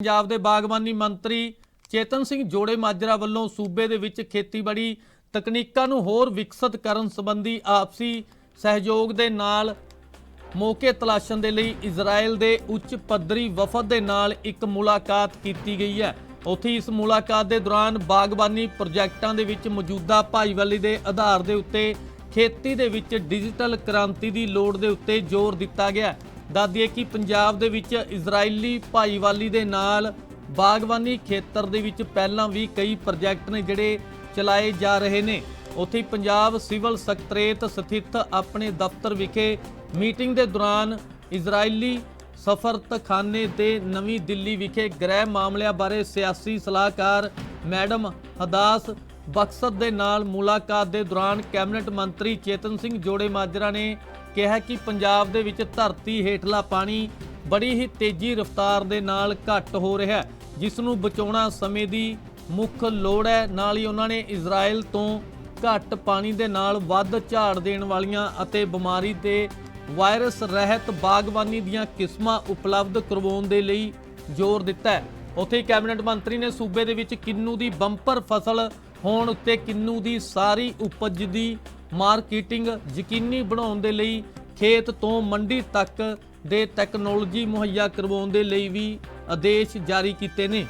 ਪੰਜਾਬ ਦੇ ਬਾਗਬਾਨੀ ਮੰਤਰੀ ਚੇਤਨ ਸਿੰਘ ਜੋੜੇ ਮਾਜਰਾ ਵੱਲੋਂ ਸੂਬੇ ਦੇ ਵਿੱਚ ਖੇਤੀਬਾੜੀ ਤਕਨੀਕਾਂ ਨੂੰ ਹੋਰ ਵਿਕਸਿਤ ਕਰਨ ਸੰਬੰਧੀ ਆਪਸੀ ਸਹਿਯੋਗ ਦੇ ਨਾਲ ਮੌਕੇ ਤਲਾਸ਼ਣ ਦੇ ਲਈ ਇਜ਼ਰਾਈਲ ਦੇ ਉੱਚ ਪੱਧਰੀ ਵਫਦ ਦੇ ਨਾਲ ਇੱਕ ਮੁਲਾਕਾਤ ਕੀਤੀ ਗਈ ਹੈ। ਉੱਥੇ ਇਸ ਮੁਲਾਕਾਤ ਦੇ ਦੌਰਾਨ ਬਾਗਬਾਨੀ ਪ੍ਰੋਜੈਕਟਾਂ ਦੇ ਵਿੱਚ ਮੌਜੂਦਾ ਭਾਈਵਾਲੀ ਦੇ ਆਧਾਰ ਦੇ ਉੱਤੇ ਖੇਤੀ ਦੇ ਵਿੱਚ ਡਿਜੀਟਲ ਕ੍ਰਾਂਤੀ ਦੀ ਲੋੜ ਦੇ ਉੱਤੇ ਜ਼ੋਰ ਦਿੱਤਾ ਗਿਆ ਦੱਸ ਦਈਏ ਕਿ ਪੰਜਾਬ ਦੇ ਵਿੱਚ ਇਜ਼ਰਾਈਲੀ ਭਾਈਵਾਲੀ ਦੇ ਨਾਲ ਬਾਗਬਾਨੀ ਖੇਤਰ ਦੇ ਵਿੱਚ ਪਹਿਲਾਂ ਵੀ ਕਈ ਪ੍ਰੋਜੈਕਟ ਨੇ ਜਿਹੜੇ ਚਲਾਏ ਜਾ ਰਹੇ ਨੇ। ਉੱਥੇ ਪੰਜਾਬ ਸਿਵਲ ਸਕੱਤਰੇਤ ਸਥਿਤ ਆਪਣੇ ਦਫ਼ਤਰ ਵਿਖੇ ਮੀਟਿੰਗ ਦੇ ਦੌਰਾਨ ਇਜ਼ਰਾਈਲੀ ਸਫਰਤਖਾਨੇ ਦੇ ਨਵੀਂ ਦਿੱਲੀ ਵਿਖੇ ਗ੍ਰਹਿ ਮਾਮਲਿਆਂ ਬਾਰੇ ਸਿਆਸੀ ਸਲਾਹਕਾਰ ਮੈਡਮ ਹਦਾਸ ਬਖਸ਼ਤ ਦੇ ਨਾਲ ਮੁਲਾਕਾਤ ਦੇ ਦੌਰਾਨ ਕੈਬਨਿਟ ਮੰਤਰੀ ਚੇਤਨ ਸਿੰਘ ਜੋੜੇ ਮਾਜਰਾ ਨੇ ਕਿਹਾ ਕਿ ਪੰਜਾਬ ਦੇ ਵਿੱਚ ਧਰਤੀ ਹੇਠਲਾ ਪਾਣੀ ਬੜੀ ਹੀ ਤੇਜ਼ੀ ਰਫ਼ਤਾਰ ਦੇ ਨਾਲ ਘਟ ਹੋ ਰਿਹਾ ਹੈ, ਜਿਸ ਨੂੰ ਬਚਾਉਣਾ ਸਮੇਂ ਦੀ ਮੁੱਖ ਲੋੜ ਹੈ। ਨਾਲ ਹੀ ਉਹਨਾਂ ਨੇ ਇਜ਼ਰਾਈਲ ਤੋਂ ਘੱਟ ਪਾਣੀ ਦੇ ਨਾਲ ਵੱਧ ਝਾੜ ਦੇਣ ਵਾਲੀਆਂ ਅਤੇ ਬਿਮਾਰੀ ਤੇ ਵਾਇਰਸ ਰਹਿਤ ਬਾਗਬਾਨੀ ਦੀਆਂ ਕਿਸਮਾਂ ਉਪਲਬਧ ਕਰਵਾਉਣ ਦੇ ਲਈ ਜ਼ੋਰ ਦਿੱਤਾ ਹੈ। ਉੱਥੇ ਕੈਬਨਿਟ ਮੰਤਰੀ ਨੇ ਸੂਬੇ ਦੇ ਵਿੱਚ ਕਿੰਨੂ ਦੀ ਬੰਪਰ ਫਸਲ ਹੋਣ ਉੱਤੇ ਕਿੰਨੂ ਦੀ ਸਾਰੀ ਉਪਜ ਦੀ ਮਾਰਕੀਟਿੰਗ ਯਕੀਨੀ ਬਣਾਉਣ ਦੇ ਲਈ, ਖੇਤ ਤੋਂ ਮੰਡੀ ਤੱਕ ਦੇ ਟੈਕਨੋਲੋਜੀ ਮੁਹੱਈਆ ਕਰਵਾਉਣ ਦੇ ਲਈ ਵੀ ਆਦੇਸ਼ ਜਾਰੀ ਕੀਤੇ ਨੇ।